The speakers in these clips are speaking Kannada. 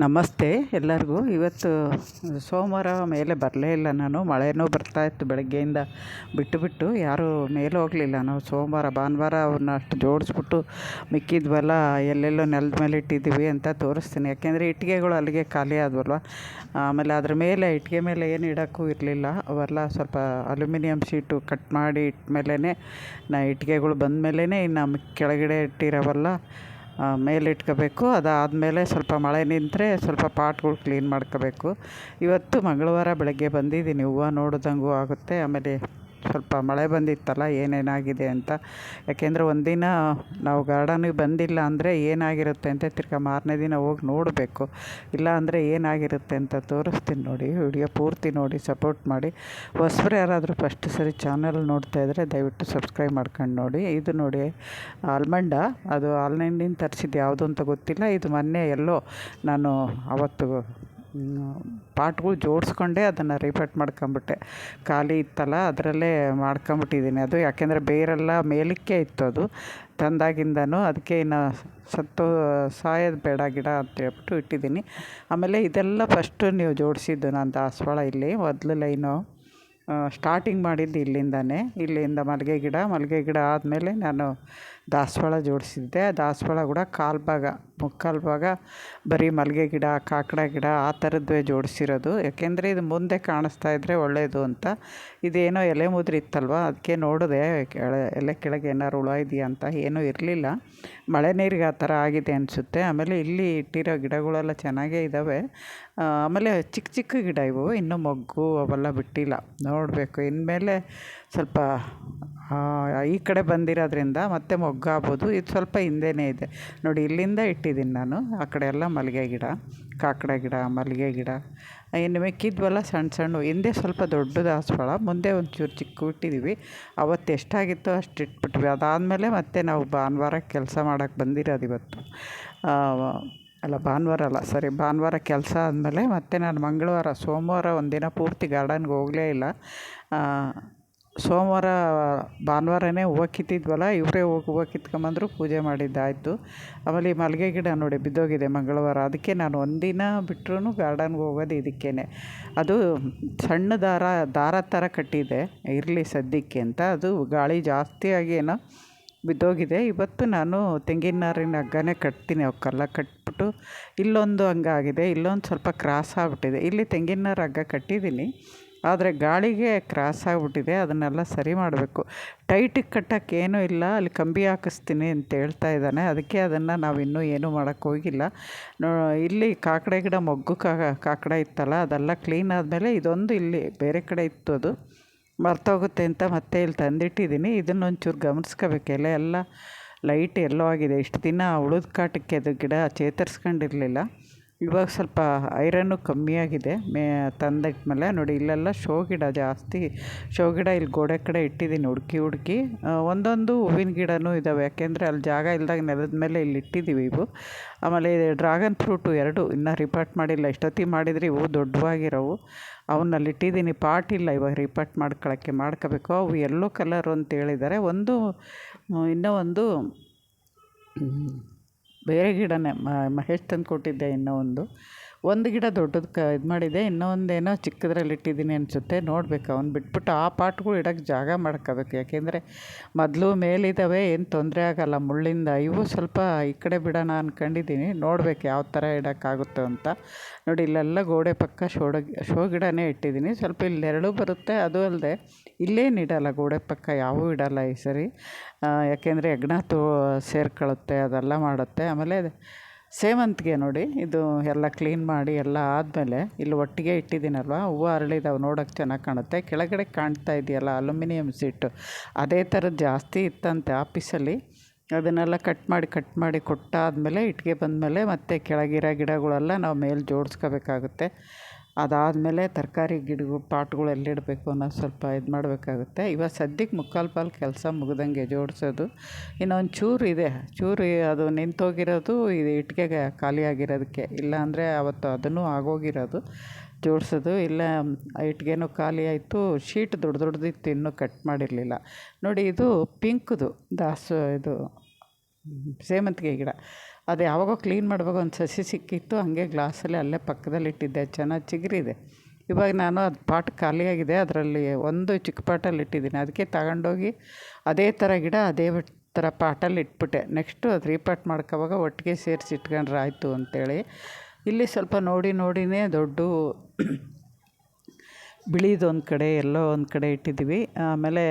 ನಮಸ್ತೆ ಎಲ್ಲರಿಗೂ. ಇವತ್ತು ಸೋಮವಾರ ಮೇಲೆ ಬರಲೇ ಇಲ್ಲ ನಾನು. ಮಳೆನೂ ಬರ್ತಾಯಿತ್ತು ಬೆಳಗ್ಗೆಯಿಂದ. ಬಿಟ್ಟು ಬಿಟ್ಟು ಯಾರೂ ಮೇಲೆ ಹೋಗಲಿಲ್ಲ. ನಾವು ಸೋಮವಾರ, ಭಾನುವಾರ ಅವ್ರನ್ನ ಅಷ್ಟು ಜೋಡಿಸ್ಬಿಟ್ಟು ಮಿಕ್ಕಿದ್ವಲ್ಲ, ಎಲ್ಲೆಲ್ಲೋ ನೆಲದ ಮೇಲೆ ಇಟ್ಟಿದ್ದೀವಿ ಅಂತ ತೋರಿಸ್ತೀನಿ. ಯಾಕೆಂದರೆ ಇಟ್ಟಿಗೆಗಳು ಅಲ್ಲಿಗೆ ಖಾಲಿ ಆದ್ವಲ್ವ? ಆಮೇಲೆ ಅದ್ರ ಮೇಲೆ, ಇಟ್ಟಿಗೆ ಮೇಲೆ ಏನು ಇಡೋಕ್ಕೂ ಇರಲಿಲ್ಲ. ಅವೆಲ್ಲ ಸ್ವಲ್ಪ ಅಲ್ಯೂಮಿನಿಯಂ ಶೀಟು ಕಟ್ ಮಾಡಿ ಇಟ್ಟ ಮೇಲೇ ನಾ ಇಟ್ಟಿಗೆಗಳು ಬಂದ ಮೇಲೇ ಇನ್ನು ಕೆಳಗಡೆ ಇಟ್ಟಿರೋವಲ್ಲ. ಮೇಲೆ ಇಟ್ಕೋಬೇಕು ಅದಾದಮೇಲೆ ಸ್ವಲ್ಪ ಮಳೆ ನಿಂತರೆ ಸ್ವಲ್ಪ ಪಾಟ್ಗಳು ಕ್ಲೀನ್ ಮಾಡ್ಕೋಬೇಕು. ಇವತ್ತು ಮಂಗಳವಾರ ಬೆಳಗ್ಗೆ ಬಂದಿದ್ದೀನಿ. ಹೂವು ನೋಡ್ದಂಗೂ ಆಗುತ್ತೆ. ಆಮೇಲೆ ಸ್ವಲ್ಪ ಮಳೆ ಬಂದಿತ್ತಲ್ಲ, ಏನೇನಾಗಿದೆ ಅಂತ. ಯಾಕೆಂದರೆ ಒಂದಿನ ನಾವು ಗಾರ್ಡನಿಗೆ ಬಂದಿಲ್ಲ ಅಂದರೆ ಏನಾಗಿರುತ್ತೆ ಅಂತ ತಿರ್ಗಾ ಮಾರನೇ ದಿನ ಹೋಗಿ ನೋಡಬೇಕು. ಇಲ್ಲ ಅಂದರೆ ಏನಾಗಿರುತ್ತೆ ಅಂತ ತೋರಿಸ್ತೀನಿ ನೋಡಿ, ವಿಡಿಯೋ ಪೂರ್ತಿ ನೋಡಿ ಸಪೋರ್ಟ್ ಮಾಡಿ. ಹೊಸಬ್ರು ಯಾರಾದರೂ ಫಸ್ಟ್ ಸರಿ ಚಾನಲ್ ನೋಡ್ತಾ ಇದ್ದರೆ ದಯವಿಟ್ಟು ಸಬ್ಸ್ಕ್ರೈಬ್ ಮಾಡ್ಕೊಂಡು ನೋಡಿ. ಇದು ನೋಡಿ, ಆಲ್ಮಂಡ. ಅದು ಆನ್ಲೈನಿಂದ ತರಿಸಿದ್ದು ಯಾವುದು ಅಂತ ಗೊತ್ತಿಲ್ಲ. ಇದು ಮೊನ್ನೆ ಎಲ್ಲೋ ನಾನು ಅವತ್ತು ಪಾಟ್ಗಳು ಜೋಡಿಸ್ಕೊಂಡೆ ಅದನ್ನು ರಿಪೇಟ್ ಮಾಡ್ಕೊಂಬಿಟ್ಟೆ. ಖಾಲಿ ಇತ್ತಲ್ಲ, ಅದರಲ್ಲೇ ಮಾಡ್ಕೊಂಬಿಟ್ಟಿದ್ದೀನಿ. ಅದು ಯಾಕೆಂದರೆ ಬೇರೆಲ್ಲ ಮೇಲಕ್ಕೆ ಇತ್ತು ಅದು. ತಂದಾಗಿಂದನೂ ಅದಕ್ಕೆ ಇನ್ನು ಸತ್ತು ಸಾಯೋದು ಬೇಡ ಗಿಡ ಅಂತ ಹೇಳ್ಬಿಟ್ಟು ಇಟ್ಟಿದ್ದೀನಿ. ಆಮೇಲೆ ಇದೆಲ್ಲ ಫಸ್ಟು ನೀವು ಜೋಡಿಸಿದ್ದು ನಾನು ದಾಸವಾಳ ಇಲ್ಲಿ. ಮೊದಲು ಲೈನು ಸ್ಟಾರ್ಟಿಂಗ್ ಮಾಡಿದ್ದು ಇಲ್ಲಿಂದನೇ. ಇಲ್ಲಿಂದ ಮಲ್ಲಿಗೆ ಗಿಡ ಮಲ್ಲಿಗೆ ಗಿಡ ಆದಮೇಲೆ ನಾನು ದಾಸವಾಳ ಜೋಡಿಸಿದ್ದೆ. ದಾಸವಾಳ ಕೂಡ ಕಾಲು ಭಾಗ, ಮುಕ್ಕಾಲು ಭಾಗ, ಬರೀ ಮಲ್ಲಿಗೆ ಗಿಡ, ಕಾಕಡ ಗಿಡ ಆ ಥರದ್ದೇ ಜೋಡಿಸಿರೋದು. ಯಾಕೆಂದರೆ ಇದು ಮುಂದೆ ಕಾಣಿಸ್ತಾ ಇದ್ದರೆ ಒಳ್ಳೆಯದು ಅಂತ. ಇದೇನೋ ಎಲೆ ಮುದ್ರಿ ಇತ್ತಲ್ವ? ಅದಕ್ಕೆ ನೋಡಿದೆ, ಕೆಳ, ಎಲೆ ಕೆಳಗೆ ಏನಾರು ಹುಳ ಇದೆಯಾ ಅಂತ. ಏನೂ ಇರಲಿಲ್ಲ. ಮಳೆ ನೀರಿಗೆ ಆ ಥರ ಆಗಿದೆ ಅನಿಸುತ್ತೆ. ಆಮೇಲೆ ಇಲ್ಲಿ ಇಟ್ಟಿರೋ ಗಿಡಗಳೆಲ್ಲ ಚೆನ್ನಾಗೇ ಇದ್ದಾವೆ ಆಮೇಲೆ ಚಿಕ್ಕ ಚಿಕ್ಕ ಗಿಡ ಇವು. ಇನ್ನೂ ಮೊಗ್ಗು ಅವೆಲ್ಲ ಬಿಟ್ಟಿಲ್ಲ. ನೋಡಬೇಕು. ಇನ್ಮೇಲೆ ಸ್ವಲ್ಪ ಈ ಕಡೆ ಬಂದಿರೋದ್ರಿಂದ ಮತ್ತೆ ಮೊಗ್ಗಾಗ್ಬೋದು. ಇದು ಸ್ವಲ್ಪ ಹಿಂದೆನೇ ಇದೆ. ನೋಡಿ, ಇಲ್ಲಿಂದ ಇಟ್ಟಿದ್ದೀನಿ ನಾನು. ಆ ಕಡೆ ಎಲ್ಲ ಮಲ್ಲಿಗೆ ಗಿಡ, ಕಾಕಡ ಗಿಡ, ಮಲ್ಲಿಗೆ ಗಿಡ. ಇನ್ನು ಮಿಕ್ಕಿದ್ವಲ್ಲ ಸಣ್ಣ ಸಣ್ಣ, ಹಿಂದೆ ಸ್ವಲ್ಪ ದೊಡ್ಡ ದಾಸವಾಳ ಮುಂದೆ ಒಂಚೂರು ಚಿಕ್ಕ ಇಟ್ಟಿದ್ದೀವಿ. ಅವತ್ತು ಎಷ್ಟಾಗಿತ್ತೋ ಅಷ್ಟು ಇಟ್ಬಿಟ್ವಿ. ಅದಾದಮೇಲೆ ಮತ್ತೆ ನಾವು ಭಾನುವಾರ ಕೆಲಸ ಮಾಡೋಕ್ಕೆ ಬಂದಿರೋದು ಇವತ್ತು. ಅಲ್ಲ, ಭಾನುವಾರ ಅಲ್ಲ, ಸರಿ, ಭಾನುವಾರ ಕೆಲಸ ಆದಮೇಲೆ ಮತ್ತೆ ನಾನು ಮಂಗಳವಾರ, ಸೋಮವಾರ ಒಂದಿನ ಪೂರ್ತಿ ಗಾರ್ಡನ್ಗೆ ಹೋಗಲೇ ಇಲ್ಲ. ಸೋಮವಾರ, ಭಾನುವಾರನೇ ಹೂವು ಕಿತ್ತಿದ್ವಲ್ಲ ಇವರೇ ಹೋಗಿ ಹೂವು ಕಿತ್ಕೊಂಬಂದ್ರು ಪೂಜೆ ಮಾಡಿದ್ದಾಯಿತು. ಆಮೇಲೆ ಈ ಮಲ್ಲಿಗೆ ಗಿಡ ನೋಡಿ ಬಿದ್ದೋಗಿದೆ ಮಂಗಳವಾರ. ಅದಕ್ಕೆ ನಾನು ಒಂದಿನ ಬಿಟ್ರೂ ಗಾರ್ಡನ್ಗೆ ಹೋಗೋದು ಇದಕ್ಕೇ ಅದು ಸಣ್ಣ ದಾರ ದಾರ ಥರ ಕಟ್ಟಿದೆ. ಇರಲಿ ಸದ್ಯಕ್ಕೆ ಅಂತ. ಅದು ಗಾಳಿ ಜಾಸ್ತಿಯಾಗಿ ಏನೋ ಬಿದ್ದೋಗಿದೆ. ಇವತ್ತು ನಾನು ತೆಂಗಿನ ನಾರಿನ ಹಗ್ಗನೇ ಕಟ್ತೀನಿ. ಅವಕ್ಕೆಲ್ಲ ಕಟ್ಬಿಟ್ಟು ಇಲ್ಲೊಂದು ಹಂಗಾಗಿದೆ. ಇಲ್ಲೊಂದು ಸ್ವಲ್ಪ ಕ್ರಾಸ್ ಆಗಿಬಿಟ್ಟಿದೆ. ಇಲ್ಲಿ ತೆಂಗಿನ ನಾರು ಹಗ್ಗ ಕಟ್ಟಿದ್ದೀನಿ. ಆದರೆ ಗಾಳಿಗೆ ಕ್ರಾಸ್ ಆಗಿಬಿಟ್ಟಿದೆ, ಅದನ್ನೆಲ್ಲ ಸರಿ ಮಾಡಬೇಕು. ಟೈಟಿಗೆ ಕಟ್ಟಕ್ಕೆ ಏನೂ ಇಲ್ಲ, ಅಲ್ಲಿ ಕಂಬಿ ಹಾಕಿಸ್ತೀನಿ ಅಂತ ಹೇಳ್ತಾ ಇದ್ದಾನೆ. ಅದಕ್ಕೆ ಅದನ್ನು ನಾವು ಇನ್ನೂ ಏನೂ ಮಾಡೋಕ್ಕೆ ಹೋಗಿಲ್ಲ. ಇಲ್ಲಿ ಕಾಕಡೆ ಗಿಡ ಮೊಗ್ಗು ಕಾಕಡೆ ಇತ್ತಲ್ಲ, ಅದೆಲ್ಲ ಕ್ಲೀನ್ ಆದಮೇಲೆ ಇದೊಂದು ಇಲ್ಲಿ ಬೇರೆ ಕಡೆ ಇತ್ತು ಅದು. ಮರ್ತೋಗುತ್ತೆ ಅಂತ ಮತ್ತೆ ಇಲ್ಲಿ ತಂದಿಟ್ಟಿದ್ದೀನಿ. ಇದನ್ನೊಂಚೂರು ಗಮನಿಸ್ಕೋಬೇಕು. ಎಲೆ ಎಲ್ಲ ಲೈಟ್ ಎಲ್ಲೋ ಆಗಿದೆ. ಇಷ್ಟು ದಿನ ಉಳಿದ ಕಾಟಕ್ಕೆ ಅದು ಗಿಡ ಚೇತರಿಸ್ಕೊಂಡಿರಲಿಲ್ಲ. ಇವಾಗ ಸ್ವಲ್ಪ ಐರನ್ನು ಕಮ್ಮಿಯಾಗಿದೆ. ಮೇ ತಂದಿಟ್ಮೇಲೆ ನೋಡಿ, ಇಲ್ಲೆಲ್ಲ ಶೋ ಗಿಡ ಜಾಸ್ತಿ, ಶೋ ಗಿಡ ಇಲ್ಲಿ ಗೋಡೆ ಕಡೆ ಇಟ್ಟಿದ್ದೀನಿ ಹುಡುಕಿ ಹುಡುಕಿ. ಒಂದೊಂದು ಹೂವಿನ ಗಿಡವೂ ಇದ್ದಾವೆ ಯಾಕೆಂದರೆ ಅಲ್ಲಿ ಜಾಗ ಇಲ್ದಾಗ ನೆಲದ ಮೇಲೆ ಇಲ್ಲಿ ಇಟ್ಟಿದ್ದೀವಿ ಇವು. ಆಮೇಲೆ ಡ್ರ್ಯಾಗನ್ ಫ್ರೂಟು ಎರಡು, ಇನ್ನೂ ರಿಪಾರ್ಟ್ ಮಾಡಿಲ್ಲ. ಇಷ್ಟೊತ್ತಿಗೆ ಮಾಡಿದರೆ ಇವು? ದೊಡ್ಡವಾಗಿರೋವು. ಅವನ್ನಲ್ಲಿ ಇಟ್ಟಿದ್ದೀನಿ. ಪಾಟ್ ಇಲ್ಲ ಇವಾಗ ರಿಪಾರ್ಟ್ ಮಾಡ್ಕೊಳ್ಳೋಕ್ಕೆ ಮಾಡ್ಕೋಬೇಕು. ಅವು ಎಲ್ಲೋ ಕಲರು ಅಂತ ಹೇಳಿದ್ದಾರೆ. ಒಂದು, ಇನ್ನೂ ಒಂದು ಬೇರೆ ಗಿಡನೇ ಮಹೇಶ್ ತಂದು ಕೊಟ್ಟಿದ್ದೆ ಇನ್ನೂ ಒಂದು. ಒಂದು ಗಿಡ ದೊಡ್ಡದು ಕ ಇದು ಮಾಡಿದೆ, ಇನ್ನೊಂದೇನೋ ಚಿಕ್ಕದ್ರಲ್ಲಿ ಇಟ್ಟಿದ್ದೀನಿ ಅನಿಸುತ್ತೆ. ನೋಡಬೇಕು, ಅವ್ನು ಬಿಟ್ಬಿಟ್ಟು ಆ ಪಾಟ್ಗಳು ಇಡೋಕ್ಕೆ ಜಾಗ ಮಾಡ್ಕೋಬೇಕು ಯಾಕೆಂದರೆ ಮೊದಲು ಮೇಲಿದ್ದಾವೆ ಏನು ತೊಂದರೆ ಆಗೋಲ್ಲ. ಮುಳ್ಳಿಂದ ಇವು ಸ್ವಲ್ಪ ಈ ಕಡೆ ಬಿಡೋಣ ಅಂದ್ಕೊಂಡಿದ್ದೀನಿ ನೋಡ್ಬೇಕು ಯಾವ ಥರ ಇಡೋಕ್ಕಾಗುತ್ತೆ ಅಂತ. ನೋಡಿ, ಇಲ್ಲೆಲ್ಲ ಗೋಡೆ ಪಕ್ಕ ಶೋಡ ಶೋ ಗಿಡನೇ ಇಟ್ಟಿದ್ದೀನಿ. ಸ್ವಲ್ಪ ಇಲ್ಲಿ ನೆರಳು ಬರುತ್ತೆ. ಅದು ಅಲ್ಲದೆ ಇಲ್ಲೇನು ಇಡೋಲ್ಲ, ಗೋಡೆ ಪಕ್ಕ ಯಾವೂ ಇಡೋಲ್ಲ ಈ ಸರಿ. ಯಾಕೆಂದರೆ ಹೆಗ್ಣ ತೋ ಸೇರ್ಕೊಳ್ಳುತ್ತೆ ಅದೆಲ್ಲ ಮಾಡುತ್ತೆ. ಆಮೇಲೆ ಸೇವಂತಿಗೆ ನೋಡಿ, ಇದು ಎಲ್ಲ ಕ್ಲೀನ್ ಮಾಡಿ ಎಲ್ಲ ಆದಮೇಲೆ ಇಲ್ಲಿ ಒಟ್ಟಿಗೆ ಇಟ್ಟಿದ್ದೀನಲ್ವ? ಹೂವು ಅರಳಿದಾವೆ, ನೋಡೋಕೆ ಚೆನ್ನಾಗಿ ಕಾಣುತ್ತೆ. ಕೆಳಗಡೆ ಕಾಣ್ತಾ ಇದೆಯಲ್ಲ, ಅಲ್ಯೂಮಿನಿಯಂ ಸೀಟು ಅದೇ ಥರದ್ದು ಜಾಸ್ತಿ ಇತ್ತಂತೆ ಆಫೀಸಲ್ಲಿ. ಅದನ್ನೆಲ್ಲ ಕಟ್ ಮಾಡಿ ಕಟ್ ಮಾಡಿ ಕೊಟ್ಟಾದಮೇಲೆ ಇಟ್ಟಿಗೆ ಬಂದಮೇಲೆ ಮತ್ತೆ ಕೆಳಗಿರೋ ಗಿಡಗಳೆಲ್ಲ ನಾವು ಮೇಲೆ ಜೋಡಿಸ್ಕೋಬೇಕಾಗುತ್ತೆ. ಅದಾದಮೇಲೆ ತರಕಾರಿ ಗಿಡಗಳು ಪಾಟ್ಗಳು ಎಲ್ಲಿಡಬೇಕು ಅನ್ನೋದು ಸ್ವಲ್ಪ ಇದು ಮಾಡಬೇಕಾಗುತ್ತೆ. ಇವಾಗ ಸದ್ಯಕ್ಕೆ ಮುಕ್ಕಾಲು ಪಾಲು ಕೆಲಸ ಮುಗ್ದಂಗೆ ಜೋಡಿಸೋದು. ಇನ್ನೊಂದು ಚೂರು ಇದೆ. ಚೂರು ಅದು ನಿಂತೋಗಿರೋದು, ಇದು ಇಟ್ಟಿಗೆಗೆ ಖಾಲಿಯಾಗಿರೋದಕ್ಕೆ. ಇಲ್ಲಾಂದರೆ ಅವತ್ತು ಅದನ್ನು ಆಗೋಗಿರೋದು, ಜೋಡಿಸೋದು. ಇಲ್ಲ, ಇಟ್ಟಿಗೆನು ಖಾಲಿ ಆಯಿತು, ಶೀಟ್ ದೊಡ್ಡ ದೊಡ್ಡದಿತ್ತು, ಇನ್ನೂ ಕಟ್ ಮಾಡಿರಲಿಲ್ಲ. ನೋಡಿ, ಇದು ಪಿಂಕ್ದು ದಾಸು, ಇದು, ಸೇವಂತಿಗೆ ಗಿಡ. ಅದು ಯಾವಾಗೋ ಕ್ಲೀನ್ ಮಾಡುವಾಗ ಒಂದು ಸಸಿ ಸಿಕ್ಕಿತ್ತು, ಹಾಗೆ ಗ್ಲಾಸಲ್ಲಿ ಅಲ್ಲೇ ಪಕ್ಕದಲ್ಲಿ ಇಟ್ಟಿದ್ದೆ ಚೆನ್ನಾಗಿ ಚಿಗುರಿದೆ. ಇವಾಗ ನಾನು ಅದು ಪಾಟ್ ಖಾಲಿಯಾಗಿದೆ, ಅದರಲ್ಲಿ ಒಂದು ಚಿಕ್ಕ ಪಾಟಲ್ಲಿ ಇಟ್ಟಿದ್ದೀನಿ. ಅದಕ್ಕೆ ತಗೊಂಡೋಗಿ ಅದೇ ಥರ ಗಿಡ, ಅದೇ ಥರ ಪಾಟಲ್ಲಿ ಇಟ್ಬಿಟ್ಟೆ. ನೆಕ್ಸ್ಟು ಅದು ರೀಪಾಟ್ ಮಾಡ್ಕೋವಾಗ ಒಟ್ಟಿಗೆ ಸೇರಿಸಿ ಇಟ್ಕೊಂಡ್ರೆ ಆಯಿತು ಅಂತೇಳಿ. ಇಲ್ಲಿ ಸ್ವಲ್ಪ ನೋಡಿ ನೋಡಿನೇ ದೊಡ್ಡ ಬಿಳಿದು ಒಂದು ಕಡೆ, ಎಲ್ಲೋ ಒಂದು ಕಡೆ ಇಟ್ಟಿದ್ದೀವಿ. ಆಮೇಲೆ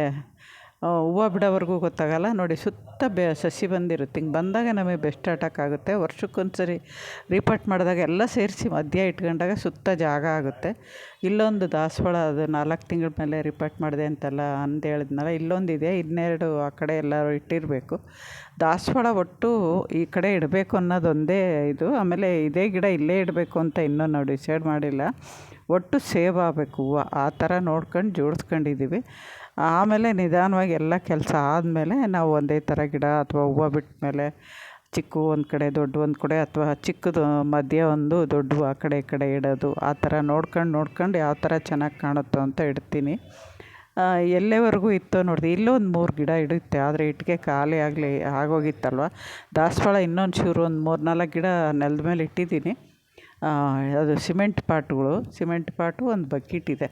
ಹೂವು ಬಿಡೋವರೆಗೂ ಗೊತ್ತಾಗಲ್ಲ. ನೋಡಿ ಸುತ್ತ ಬೆ, ಸಸಿ ಬಂದಿರುತ್ತೆ. ಹಿಂಗೆ ಬಂದಾಗ ನಮಗೆ ಬೆಸ್ಟ್ ಅಟ್ಯಾಕ್ ಆಗುತ್ತೆ. ವರ್ಷಕ್ಕೊಂದು ಸರಿ ರಿಪೋರ್ಟ್ ಮಾಡಿದಾಗ ಎಲ್ಲ ಸೇರಿಸಿ ಮಧ್ಯ ಇಟ್ಕೊಂಡಾಗ ಸುತ್ತ ಜಾಗ ಆಗುತ್ತೆ. ಇಲ್ಲೊಂದು ದಾಸವಾಳ ಅದು ನಾಲ್ಕು ತಿಂಗಳ ಮೇಲೆ ರಿಪೋರ್ಟ್ ಮಾಡಿದೆ ಅಂತೆಲ್ಲ ಅಂದು ಹೇಳಿದ್ನಲ್ಲ ಇಲ್ಲೊಂದಿದೆ ಇನ್ನೆರಡು ಆ ಕಡೆ ಎಲ್ಲರೂ ಇಟ್ಟಿರಬೇಕು. ದಾಸವಾಳ ಒಟ್ಟು ಈ ಕಡೆ ಇಡಬೇಕು ಅನ್ನೋದೊಂದೇ ಇದು. ಆಮೇಲೆ ಇದೇ ಗಿಡ ಇಲ್ಲೇ ಇಡಬೇಕು ಅಂತ ಇನ್ನೂ ನಾವು ಡಿಸೈಡ್ ಮಾಡಿಲ್ಲ. ಒಟ್ಟು ಸೇವ್ ಆಗಬೇಕು ಹೂವು. ಆ ಥರ ನೋಡ್ಕೊಂಡು ಜೋಡಿಸ್ಕೊಂಡಿದ್ದೀವಿ. ಆಮೇಲೆ ನಿಧಾನವಾಗಿ ಎಲ್ಲ ಕೆಲಸ ಆದಮೇಲೆ ನಾವು ಒಂದೇ ಥರ ಗಿಡ ಅಥವಾ ಹೂವು ಬಿಟ್ಟ ಮೇಲೆ ಚಿಕ್ಕ ಒಂದು ಕಡೆ, ದೊಡ್ಡ ಒಂದು ಕಡೆ ಅಥವಾ ಚಿಕ್ಕದು, ಮಧ್ಯ ಒಂದು, ದೊಡ್ಡ ಆ ಕಡೆ ಈ ಕಡೆ ಇಡೋದು, ಆ ಥರ ನೋಡ್ಕೊಂಡು ನೋಡ್ಕೊಂಡು ಯಾವ ಥರ ಚೆನ್ನಾಗಿ ಕಾಣುತ್ತೋ ಅಂತ ಇಡ್ತೀನಿ. ಎಲ್ಲೆವರೆಗೂ ಇತ್ತೋ ನೋಡಿದೆ ಇಲ್ಲೂ ಒಂದು ಮೂರು ಗಿಡ ಇಡುತ್ತೆ ಆದರೆ ಇಟ್ಟಿಗೆ ಖಾಲಿ ಆಗಲಿ ಆಗೋಗಿತ್ತಲ್ವ? ದಾಸವಾಳ ಇನ್ನೊಂದು ಚೂರು ಒಂದು ಮೂರು ನಾಲ್ಕು ಗಿಡ ನೆಲದ ಮೇಲೆ ಇಟ್ಟಿದ್ದೀನಿ. ಅದು ಸಿಮೆಂಟ್ ಪಾಟ್ಗಳು, ಸಿಮೆಂಟ್ ಪಾಟು ಒಂದು ಬಕೆಟ್ ಇದೆ.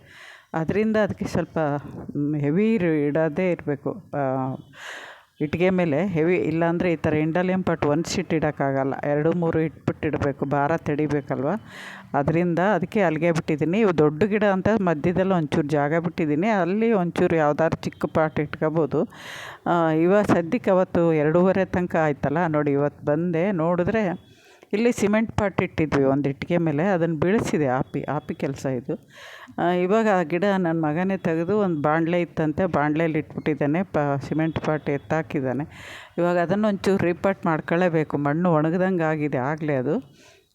ಅದರಿಂದ ಅದಕ್ಕೆ ಸ್ವಲ್ಪ ಹೆವಿ ಇಡೋದೇ ಇರಬೇಕು. ಇಟ್ಟಿಗೆ ಮೇಲೆ ಹೆವಿ ಇಲ್ಲಾಂದರೆ ಈ ಥರ ಇಂಡಾಲಿಯಂ ಪಾಟ್ ಒಂದು ಶೀಟ್ ಇಡೋಕ್ಕಾಗಲ್ಲ. ಎರಡು, ಮೂರು ಇಟ್ಬಿಟ್ಟು ಇಡಬೇಕು. ಭಾರ ತಡಿಬೇಕಲ್ವ? ಅದರಿಂದ ಅದಕ್ಕೆ ಅಲ್ಲಿಗೆ ಬಿಟ್ಟಿದ್ದೀನಿ. ಇವು ದೊಡ್ಡ ಗಿಡ ಅಂತ ಮಧ್ಯದಲ್ಲಿ ಒಂಚೂರು ಜಾಗ ಬಿಟ್ಟಿದ್ದೀನಿ. ಅಲ್ಲಿ ಒಂಚೂರು ಯಾವ್ದಾದ್ರು ಚಿಕ್ಕ ಪಾಟ್ ಇಟ್ಕೋಬೋದು. ಇವಾಗ ಸದ್ಯಕ್ಕೆ ಅವತ್ತು ಎರಡೂವರೆ ತನಕ ಆಯ್ತಲ್ಲ? ನೋಡಿ ಇವತ್ತು ಬಂದೆ. ನೋಡಿದ್ರೆ ಇಲ್ಲಿ ಸಿಮೆಂಟ್ ಪಾಟ್ ಇಟ್ಟಿದ್ವಿ ಒಂದು ಇಟ್ಟಿಗೆ ಮೇಲೆ, ಅದನ್ನು ಬೀಳಿಸಿದೆ ಆಪಿ ಆಪಿ ಕೆಲಸ ಇದು. ಇವಾಗ ಆ ಗಿಡ ನನ್ನ ಮಗನೇ ತೆಗೆದು ಒಂದು ಬಾಣಲೆ ಇತ್ತಂತೆ ಬಾಣಲೆಯಲ್ಲಿ ಇಟ್ಬಿಟ್ಟಿದ್ದಾನೆ, ಪ, ಸಿಮೆಂಟ್ ಪಾಟ್ ಎತ್ತಾಕಿದ್ದಾನೆ. ಇವಾಗ ಅದನ್ನು ಒಂಚೂರು ರೀಪಾಟ್ ಮಾಡ್ಕೊಳ್ಳೇಬೇಕು, ಮಣ್ಣು ಒಣಗ್ದಂಗೆ ಆಗಿದೆ ಆಗಲೇ ಅದು.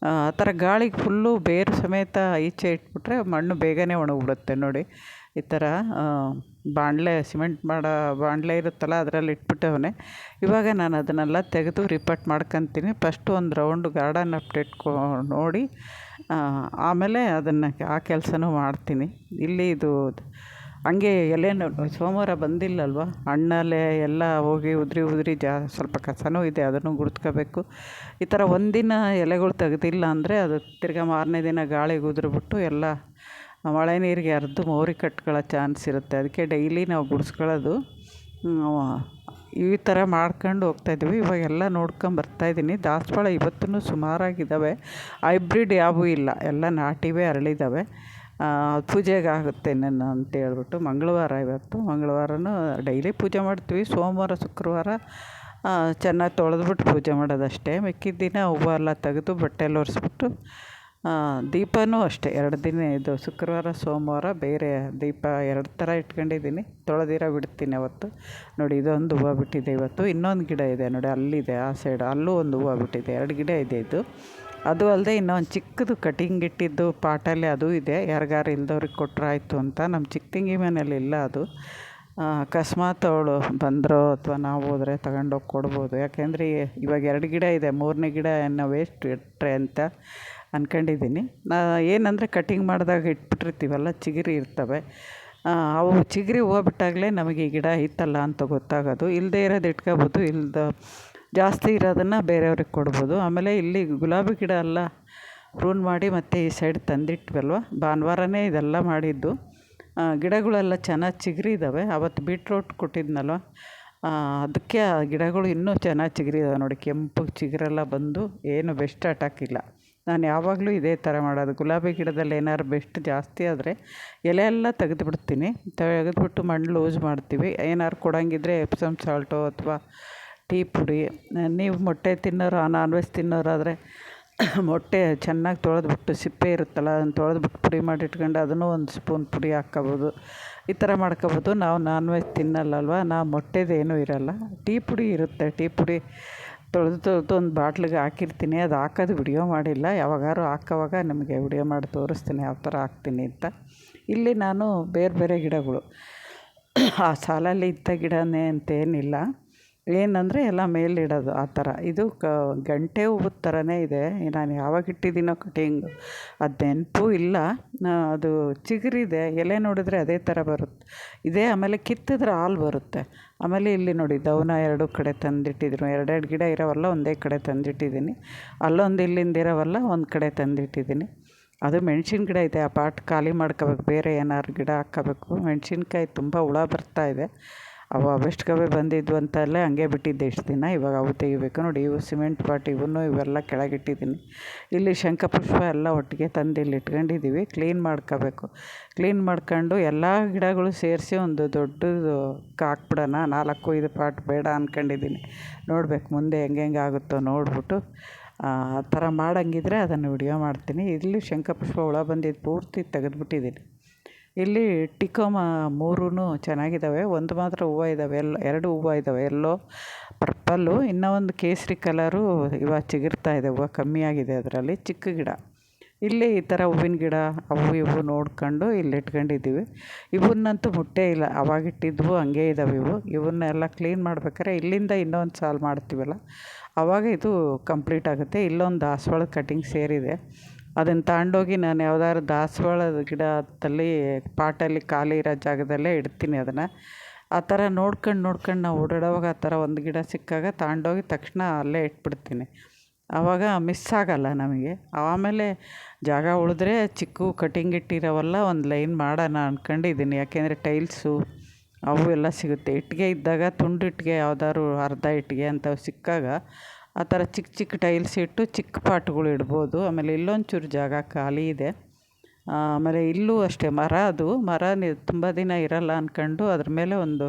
ಆ ಥರ ಗಾಳಿಗೆ ಫುಲ್ಲು ಬೇರು ಸಮೇತ ಈಚೆ ಇಟ್ಬಿಟ್ರೆ ಮಣ್ಣು ಬೇಗನೆ ಒಣಗಿಬಿಡುತ್ತೆ ನೋಡಿ. ಈ ಥರ ಬಾಣಲೆ, ಸಿಮೆಂಟ್ ಮಾಡೋ ಬಾಣಲೆ ಇರುತ್ತಲ್ಲ, ಅದರಲ್ಲಿ ಇಟ್ಬಿಟ್ಟವನೆ. ಇವಾಗ ನಾನು ಅದನ್ನೆಲ್ಲ ತೆಗೆದು ರಿಪೋರ್ಟ್ ಮಾಡ್ಕೊತೀನಿ. ಫಸ್ಟು ಒಂದು ರೌಂಡ್ ಗಾರ್ಡನ್ ಅಪ್ಡೇಟ್ ನೋಡಿ ಆಮೇಲೆ ಅದನ್ನು ಆ ಕೆಲಸನೂ ಮಾಡ್ತೀನಿ. ಇಲ್ಲಿ ಇದು, ಹಂಗೆ ಎಲೆನೂ, ಸೋಮವಾರ ಬಂದಿಲ್ಲಲ್ವ? ಹಣ್ಣಲ್ಲೇ ಎಲ್ಲ ಹೋಗಿ ಉದುರಿ ಉದುರಿ ಜಾ, ಸ್ವಲ್ಪ ಕಸನೂ ಇದೆ, ಅದನ್ನು ಗುರುತ್ಕೋಬೇಕು ಈ ಥರ ಒಂದಿನ ಎಲೆಗಳು ತೆಗೆದಿಲ್ಲ ಅಂದರೆ ಅದು ತಿರ್ಗಾ ಮಾರನೇ ದಿನ ಗಾಳಿಗೆ ಉದುರ್ಬಿಟ್ಟು ಎಲ್ಲ ಮಳೆ ನೀರಿಗೆ ಅರ್ಧ ಮೋರಿ ಕಟ್ಕೊಳ್ಳೋ ಚಾನ್ಸ್ ಇರುತ್ತೆ. ಅದಕ್ಕೆ ಡೈಲಿ ನಾವು ಗುಡಿಸ್ಕೊಳ್ಳೋದು ಈ ಥರ ಮಾಡ್ಕೊಂಡು ಹೋಗ್ತಾಯಿದ್ದೀವಿ ಇವಾಗೆಲ್ಲ ನೋಡ್ಕೊಂಬರ್ತಾಯಿದ್ದೀನಿ ದಾಸವಾಳ ಇವತ್ತೂ ಸುಮಾರಾಗಿದ್ದಾವೆ. ಹೈಬ್ರಿಡ್ ಯಾವೂ ಇಲ್ಲ. ಎಲ್ಲ ನಾಟಿವೇ, ಅರಳಿದ್ದಾವೆ. ಪೂಜೆಗೆ ಆಗುತ್ತೆ ನನ್ನ ಅಂತ ಹೇಳ್ಬಿಟ್ಟು ಮಂಗಳವಾರ ಇವತ್ತು. ಮಂಗಳವಾರನೂ ಡೈಲಿ ಪೂಜೆ ಮಾಡ್ತೀವಿ. ಸೋಮವಾರ, ಶುಕ್ರವಾರ ಚೆನ್ನಾಗಿ ತೊಳೆದ್ಬಿಟ್ಟು ಪೂಜೆ ಮಾಡೋದಷ್ಟೇ. ಮಿಕ್ಕಿದ ದಿನ ಹೂವು ಎಲ್ಲ ತೆಗೆದು ಬಟ್ಟೆಯಲ್ಲಿ ಒರೆಸ್ಬಿಟ್ಟು ದೀಪವೂ ಅಷ್ಟೇ. ಎರಡು ದಿನ ಇದು ಶುಕ್ರವಾರ, ಸೋಮವಾರ ಬೇರೆ ದೀಪ ಎರಡು ಥರ ಇಟ್ಕೊಂಡಿದ್ದೀನಿ. ತೊಳೆದಿರ ಬಿಡ್ತೀನಿ ಅವತ್ತು. ನೋಡಿ, ಇದೊಂದು ಹೂವು ಬಿಟ್ಟಿದೆ ಇವತ್ತು. ಇನ್ನೊಂದು ಗಿಡ ಇದೆ ನೋಡಿ, ಅಲ್ಲಿದೆ, ಆ ಸೈಡ್ ಅಲ್ಲೂ ಒಂದು ಹೂವು ಬಿಟ್ಟಿದೆ. ಎರಡು ಗಿಡ ಇದೆ ಇದು. ಅದು ಅಲ್ಲದೆ ಇನ್ನೊಂದು ಚಿಕ್ಕದು ಕಟಿಂಗ್ ಇಟ್ಟಿದ್ದು ಪಾಟಲ್ಲಿ ಅದು ಇದೆ. ಯಾರಿಗಾರು ಇಲ್ದವ್ರಿಗೆ ಕೊಟ್ಟರೆ ಆಯಿತು ಅಂತ. ನಮ್ಮ ಚಿಕ್ಕ ತಂಗಿ ಮನೇಲಿ ಇಲ್ಲ ಅದು. ಅಕಸ್ಮಾತ್ ಅವಳು ಬಂದರೋ ಅಥವಾ ನಾವು ಹೋದರೆ ತಗೊಂಡೋಗಿ ಕೊಡ್ಬೋದು. ಯಾಕೆಂದರೆ ಇವಾಗ ಎರಡು ಗಿಡ ಇದೆ. ಮೂರನೇ ಗಿಡ ಏನೋ ವೇಸ್ಟ್ ಇಟ್ಟರೆ ಅಂತ. ಅಂದ್ಕೊಂಡಿದ್ದೀನಿ ನಾ ಏನಂದರೆ ಕಟಿಂಗ್ ಮಾಡಿದಾಗ ಇಟ್ಬಿಟ್ಟಿರ್ತೀವಲ್ಲ, ಚಿಗುರಿ ಇರ್ತವೆ. ಅವು ಚಿಗುರಿ ಹೂವು ಬಿಟ್ಟಾಗಲೇ ನಮಗೆ ಈ ಗಿಡ ಇತ್ತಲ್ಲ ಅಂತ ಗೊತ್ತಾಗೋದು. ಇಲ್ಲದೇ ಇರೋದು ಇಟ್ಕೋಬೋದು ಇಲ್ಲದ ಜಾಸ್ತಿ ಇರೋದನ್ನು ಬೇರೆಯವ್ರಿಗೆ ಕೊಡ್ಬೋದು. ಆಮೇಲೆ ಇಲ್ಲಿ ಗುಲಾಬಿ ಗಿಡ ಎಲ್ಲ ರೂನ್ ಮಾಡಿ ಮತ್ತೆ ಈ ಸೈಡ್ ತಂದಿಟ್ವಲ್ವ? ಭಾನುವಾರನೇ ಇದೆಲ್ಲ ಮಾಡಿದ್ದು. ಗಿಡಗಳೆಲ್ಲ ಚೆನ್ನಾಗಿ ಚಿಗುರಿದ್ದಾವೆ ಅವತ್ತು ಬೀಟ್ರೂಟ್ ಕೊಟ್ಟಿದ್ನಲ್ವ? ಅದಕ್ಕೆ ಆ ಗಿಡಗಳು ಇನ್ನೂ ಚೆನ್ನಾಗಿ ಚಿಗುರಿದಾವೆ ನೋಡಿ. ಕೆಂಪು ಚಿಗುರೆಲ್ಲ ಬಂದು ಏನು ಬೆಸ್ಟ್ ಅಟ್ಯಾಕ್ ಇಲ್ಲ. ನಾನು ಯಾವಾಗಲೂ ಇದೇ ಥರ ಮಾಡೋದು. ಗುಲಾಬಿ ಗಿಡದಲ್ಲಿ ಏನಾದ್ರು ಬೆಸ್ಟ್ ಜಾಸ್ತಿ ಆದರೆ ಎಲೆ ಎಲ್ಲ ತೆಗೆದುಬಿಡ್ತೀನಿ. ತೆಗೆದುಬಿಟ್ಟು ಮಣ್ಣು ಲೂಸ್ ಮಾಡ್ತೀವಿ. ಏನಾದ್ರು ಕೊಡೋಂಗಿದ್ರೆ ಎಪ್ಸಮ್ ಸಾಲ್ಟು ಅಥವಾ ಟೀ ಪುಡಿ. ನೀವು ಮೊಟ್ಟೆ ತಿನ್ನೋರು ನಾನ್ ವೆಜ್ ತಿನ್ನೋರಾದರೆ ಮೊಟ್ಟೆ ಚೆನ್ನಾಗಿ ತೊಳೆದ್ಬಿಟ್ಟು ಸಿಪ್ಪೆ ಇರುತ್ತಲ್ಲ, ಅದನ್ನು ತೊಳೆದ್ಬಿಟ್ಟು ಪುಡಿ ಮಾಡಿ ಇಟ್ಕೊಂಡು ಅದನ್ನು ಒಂದು ಸ್ಪೂನ್ ಪುಡಿ ಹಾಕ್ಕೊಬೋದು. ಈ ಥರ ಮಾಡ್ಕೋಬೋದು. ನಾವು ನಾನ್ ವೆಜ್ ತಿನ್ನಲ್ಲಲ್ವ? ನಾವು ಮೊಟ್ಟೆದೇನೂ ಇರೋಲ್ಲ. ಟೀ ಪುಡಿ ಇರುತ್ತೆ. ಟೀ ಪುಡಿ ತೊಳೆದು ತೊಳೆದು ಒಂದು ಬಾಟ್ಲಿಗೆ ಹಾಕಿರ್ತೀನಿ. ಅದು ಹಾಕೋದು ವಿಡಿಯೋ ಮಾಡಿಲ್ಲ. ಯಾವಾಗಾದ್ರು ಹಾಕೋವಾಗ ನಿಮಗೆ ವಿಡಿಯೋ ಮಾಡಿ ತೋರಿಸ್ತೀನಿ ಯಾವ ಥರ ಹಾಕ್ತೀನಿ ಅಂತ. ಇಲ್ಲಿ ನಾನು ಬೇರೆ ಬೇರೆ ಗಿಡಗಳು. ಆ ಸಾಲಲ್ಲಿ ಇದ್ದ ಗಿಡನೇ ಅಂತೇನಿಲ್ಲ ಏನಂದರೆ ಎಲ್ಲ ಮೇಲಿಡೋದು ಆ ಥರ. ಇದು ಕ ಗಂಟೆ ಹೂವದ ಥರನೇ ಇದೆ. ನಾನು ಯಾವಾಗ ಇಟ್ಟಿದ್ದೀನೋ ಕಟಿಂಗ್ ಅದು ನೆನಪು ಇಲ್ಲ. ಅದು ಚಿಗುರಿದೆ. ಎಲೆ ನೋಡಿದ್ರೆ ಅದೇ ಥರ ಬರುತ್ತೆ. ಇದೇ ಆಮೇಲೆ ಕಿತ್ತಿದ್ರೆ ಹಾಲು ಬರುತ್ತೆ. ಆಮೇಲೆ ಇಲ್ಲಿ ನೋಡಿ ದವನ ಎರಡು ಕಡೆ ತಂದಿಟ್ಟಿದ್ರು. ಎರಡೆರಡು ಗಿಡ ಇರೋವಲ್ಲ, ಒಂದೇ ಕಡೆ ತಂದಿಟ್ಟಿದ್ದೀನಿ. ಅಲ್ಲೊಂದು ಇಲ್ಲಿಂದ ಇರೋವಲ್ಲ, ಒಂದು ಕಡೆ ತಂದಿಟ್ಟಿದ್ದೀನಿ. ಅದು ಮೆಣ್ಸಿನ ಗಿಡ ಇದೆ. ಆ ಪಾಟ್ ಖಾಲಿ ಮಾಡ್ಕೋಬೇಕು. ಬೇರೆ ಏನಾದ್ರು ಗಿಡ ಹಾಕ್ಕೋಬೇಕು. ಮೆಣ್ಸಿನ್ಕಾಯಿ ತುಂಬ ಹುಳ ಬರ್ತಾ ಇದೆ. ಅವು ಅವೆಷ್ಟ್ಗವೆ ಬಂದಿದ್ವು ಅಂತಲೇ ಹಂಗೆ ಬಿಟ್ಟಿದ್ದೆ ಇಷ್ಟು ದಿನ. ಇವಾಗ ಅವು ತೆಗಿಬೇಕು. ನೋಡಿ, ಇವು ಸಿಮೆಂಟ್ ಪಾಟ್, ಇವನ್ನೂ ಇವೆಲ್ಲ ಕೆಳಗಿಟ್ಟಿದ್ದೀನಿ. ಇಲ್ಲಿ ಶಂಖಪುಷ್ಪ ಎಲ್ಲ ಒಟ್ಟಿಗೆ ತಂದು ಇಲ್ಲಿ ಇಟ್ಕೊಂಡಿದ್ದೀವಿ. ಕ್ಲೀನ್ ಮಾಡ್ಕೋಬೇಕು. ಕ್ಲೀನ್ ಮಾಡ್ಕೊಂಡು ಎಲ್ಲ ಗಿಡಗಳು ಸೇರಿಸಿ ಒಂದು ದೊಡ್ಡದು ಹಾಕ್ಬಿಡೋಣ ನಾಲ್ಕು, ಐದು ಪಾಟ್ ಬೇಡ ಅಂದ್ಕೊಂಡಿದ್ದೀನಿ ನೋಡ್ಬೇಕು ಮುಂದೆ ಹೆಂಗೆ ಹೆಂಗೆ ಆಗುತ್ತೋ ನೋಡ್ಬಿಟ್ಟು ಆ ಥರ ಮಾಡಂಗಿದ್ರೆ ಅದನ್ನು ವಿಡಿಯೋ ಮಾಡ್ತೀನಿ. ಇಲ್ಲಿ ಶಂಖಪುಷ್ಪ ಹುಳ ಬಂದಿದ್ದು ಪೂರ್ತಿ ತೆಗೆದ್ಬಿಟ್ಟಿದ್ದೀನಿ. ಇಲ್ಲಿ ಟಿಕೋಮ ಮೂರೂ ಚೆನ್ನಾಗಿದ್ದಾವೆ ಒಂದು ಮಾತ್ರ ಹೂವು ಇದ್ದಾವೆ ಎಲ್ಲ ಎರಡು ಹೂವು ಇದ್ದಾವೆ ಎಲ್ಲೋ ಪರ್ಪಲ್ಲು, ಇನ್ನೂ ಒಂದು ಕೇಸರಿ ಕಲರು ಇವಾಗ ಚಿಗುರ್ತಾ ಇದೆ. ಹೂವು ಕಮ್ಮಿಯಾಗಿದೆ ಅದರಲ್ಲಿ. ಚಿಕ್ಕ ಗಿಡ. ಇಲ್ಲಿ ಈ ಥರ ಹೂವಿನ ಗಿಡ, ಅವು ಇವು ನೋಡ್ಕೊಂಡು ಇಲ್ಲಿ ಇಟ್ಕೊಂಡಿದ್ದೀವಿ. ಇವನ್ನಂತೂ ಮುಟ್ಟೇ ಇಲ್ಲ. ಅವಾಗಿಟ್ಟಿದ್ವು ಹಂಗೆ ಇದ್ದಾವೆ ಇವು. ಇವನ್ನೆಲ್ಲ ಕ್ಲೀನ್ ಮಾಡ್ಬೇಕಾದ್ರೆ ಇಲ್ಲಿಂದ ಇನ್ನೊಂದು ಸಾಲ್ವ್ ಮಾಡ್ತೀವಲ್ಲ? ಆವಾಗ ಇದು ಕಂಪ್ಲೀಟ್ ಆಗುತ್ತೆ. ಇಲ್ಲೊಂದು ದಾಸವಾಳದ ಕಟಿಂಗ್ ಸೇರಿದೆ. ಅದನ್ನು ತಗೊಂಡೋಗಿ ನಾನು ಯಾವ್ದಾದ್ರು ದಾಸವಾಳದ ಗಿಡದಲ್ಲಿ ಪಾಟಲ್ಲಿ ಖಾಲಿ ಇರೋ ಜಾಗದಲ್ಲೇ ಇಡ್ತೀನಿ ಅದನ್ನು. ಆ ಥರ ನೋಡ್ಕೊಂಡು ನೋಡ್ಕೊಂಡು ನಾವು ಓಡಾಡೋವಾಗ ಆ ಥರ ಒಂದು ಗಿಡ ಸಿಕ್ಕಾಗ ತಗೊಂಡೋಗಿ ತಕ್ಷಣ ಅಲ್ಲೇ ಇಟ್ಬಿಡ್ತೀನಿ. ಆವಾಗ ಮಿಸ್ ಆಗೋಲ್ಲ ನಮಗೆ. ಆಮೇಲೆ ಜಾಗ ಉಳಿದ್ರೆ ಚಿಕ್ಕ ಕಟಿಂಗ್ ಇಟ್ಟಿರೋವಲ್ಲ ಒಂದು ಲೈನ್ ಮಾಡೋಣ ಅಂದ್ಕೊಂಡಿದ್ದೀನಿ ಯಾಕೆಂದರೆ ಟೈಲ್ಸು ಅವು ಎಲ್ಲ ಸಿಗುತ್ತೆ. ಇಟ್ಟಿಗೆ ಇದ್ದಾಗ ತುಂಡು ಇಟ್ಟಿಗೆ ಯಾವ್ದಾದ್ರು ಅರ್ಧ ಇಟ್ಟಿಗೆ ಅಂಥವು ಸಿಕ್ಕಾಗ ಆ ಥರ ಚಿಕ್ಕ ಚಿಕ್ಕ ಟೈಲ್ಸ್ ಇಟ್ಟು ಚಿಕ್ಕ ಪಾಟ್ಗಳು ಇಡ್ಬೋದು. ಆಮೇಲೆ ಇಲ್ಲೊಂಚೂರು ಜಾಗ ಖಾಲಿ ಇದೆ. ಆಮೇಲೆ ಇಲ್ಲೂ ಅಷ್ಟೇ ಮರ ಅದು. ಮರ ತುಂಬ ದಿನ ಇರಲ್ಲ ಅಂದ್ಕೊಂಡು ಅದ್ರ ಮೇಲೆ ಒಂದು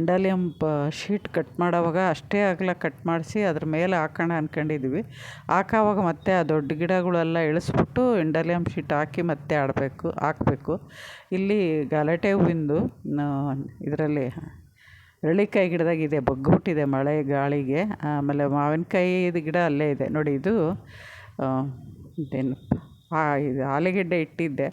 ಇಂಡಾಲಿಯಮ್ ಪ, ಶೀಟ್ ಕಟ್ ಮಾಡೋವಾಗ ಅಷ್ಟೇ ಅಗಲ ಕಟ್ ಮಾಡಿಸಿ ಅದ್ರ ಮೇಲೆ ಹಾಕೋಣ ಅಂದ್ಕೊಂಡಿದ್ವಿ ಹಾಕೋವಾಗ ಮತ್ತೆ ಆ ದೊಡ್ಡ ಗಿಡಗಳೆಲ್ಲ ಇಳಿಸ್ಬಿಟ್ಟು ಇಂಡಾಲಿಯಮ್ ಶೀಟ್ ಹಾಕಿ ಮತ್ತೆ ಆಡಬೇಕು, ಹಾಕಬೇಕು. ಇಲ್ಲಿ ಗಲಾಟೆ ಹೂವಿಂದು ಇದರಲ್ಲಿ. ಹುರಳಿಕಾಯಿ ಗಿಡದಾಗಿದೆ, ಬಗ್ಗಿಬಿಟ್ಟಿದೆ ಮಳೆ ಗಾಳಿಗೆ. ಆಮೇಲೆ ಮಾವಿನಕಾಯಿದು ಗಿಡ ಅಲ್ಲೇ ಇದೆ. ನೋಡಿ, ಇದು ಇದೇನು ಇದು ಆಲೂಗೆಡ್ಡೆ ಇಟ್ಟಿದ್ದೆ.